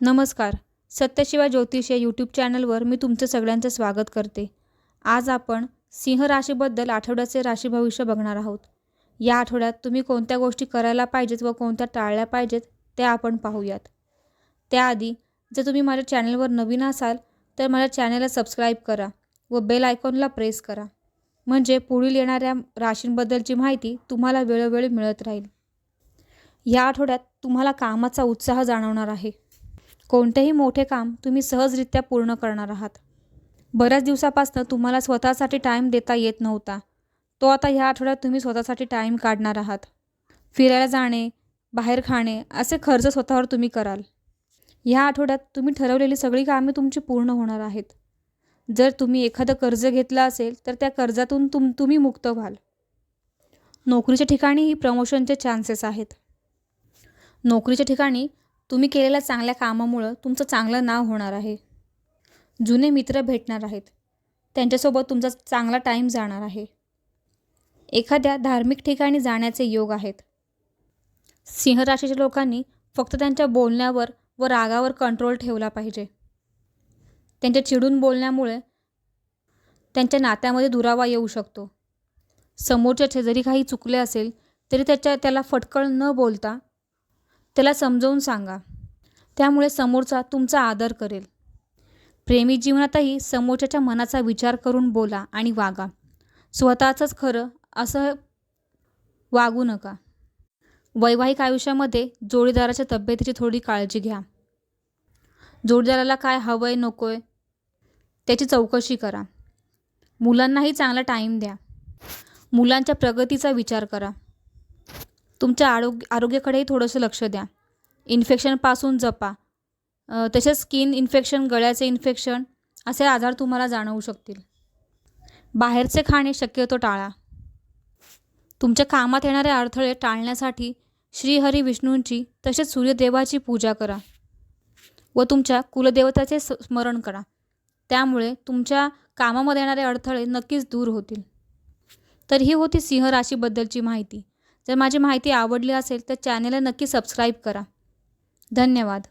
नमस्कार. सत्यशिवा ज्योतिष या यूट्यूब चॅनलवर मी तुमचं सगळ्यांचं स्वागत करते. आज आपण सिंह राशीबद्दल आठवड्याचे राशी भविष्य बघणार आहोत. या आठवड्यात तुम्ही कोणत्या गोष्टी करायला पाहिजेत व कोणत्या टाळल्या पाहिजेत ते आपण पाहूयात. त्याआधी जर तुम्ही माझ्या चॅनलवर नवीन असाल तर माझ्या चॅनलला सबस्क्राईब करा व बेल आयकॉनला प्रेस करा. म्हणजे पुढील येणाऱ्या राशींबद्दलची माहिती तुम्हाला वेळोवेळी मिळत राहील. या आठवड्यात तुम्हाला कामाचा उत्साह जाणवणार आहे. कोणतेही मोठे काम तुम्ही सहजरित्या पूर्ण करणार आहात. बऱ्याच दिवसापासून तुम्हाला स्वतःसाठी टाईम देता येत नव्हता. तो आता ह्या आठवड्यात तुम्ही स्वतःसाठी टाईम काढणार आहात. फिरायला जाणे बाहेर खाणे असे खर्च स्वतःवर तुम्ही कराल. ह्या आठवड्यात तुम्ही ठरवलेली सगळी कामे तुमची पूर्ण होणार आहेत. जर तुम्ही एखादं कर्ज घेतलं असेल तर त्या कर्जातून तुम तुम्ही मुक्त व्हाल. नोकरीच्या ठिकाणीही प्रमोशनचे चान्सेस आहेत. नोकरीच्या ठिकाणी तुम्ही केलेल्या चांगल्या कामामुळं तुमचं चांगलं नाव होणार आहे. जुने मित्र भेटणार आहेत. त्यांच्यासोबत तुमचा चांगला टाईम जाणार आहे. एखाद्या धार्मिक ठिकाणी जाण्याचे योग आहेत. सिंह राशीच्या लोकांनी फक्त त्यांच्या बोलण्यावर व रागावर कंट्रोल ठेवला पाहिजे. त्यांच्या चिडून बोलण्यामुळे त्यांच्या नात्यामध्ये दुरावा येऊ शकतो. समोरच्याचे जरी काही चुकले असेल तरी त्याच्या त्याला फटकळ न बोलता त्याला समजावून सांगा. त्यामुळे समोरचा तुमचा आदर करेल. प्रेमी जीवनातही समोरच्याच्या मनाचा विचार करून बोला आणि वागा. स्वतःचंच खरं असं वागू नका. वैवाहिक आयुष्यामध्ये जोडीदाराच्या तब्येतीची थोडी काळजी घ्या. जोडीदाराला काय हवं आहे नको आहे त्याची चौकशी करा. मुलांनाही चांगला टाईम द्या. मुलांच्या प्रगतीचा विचार करा. तुमच्या आरोग्य आरोग्याकडेही थोडंसं लक्ष द्या. इन्फेक्शनपासून जपा. तसेच स्किन इन्फेक्शन गळ्याचे इन्फेक्शन असे आजार तुम्हाला जाणवू शकतील. बाहेरचे खाणे शक्यतो टाळा. तुमच्या कामात येणारे अडथळे टाळण्यासाठी श्रीहरी विष्णूंची तसेच सूर्यदेवाची पूजा करा व तुमच्या कुलदेवताचे स्मरण करा. त्यामुळे तुमच्या कामामध्ये येणारे अडथळे नक्कीच दूर होतील. तर ही होती सिंह राशीबद्दलची माहिती. जर माझी माहिती आवडली असेल तर चॅनेलला नक्की सबस्क्राईब करा. धन्यवाद.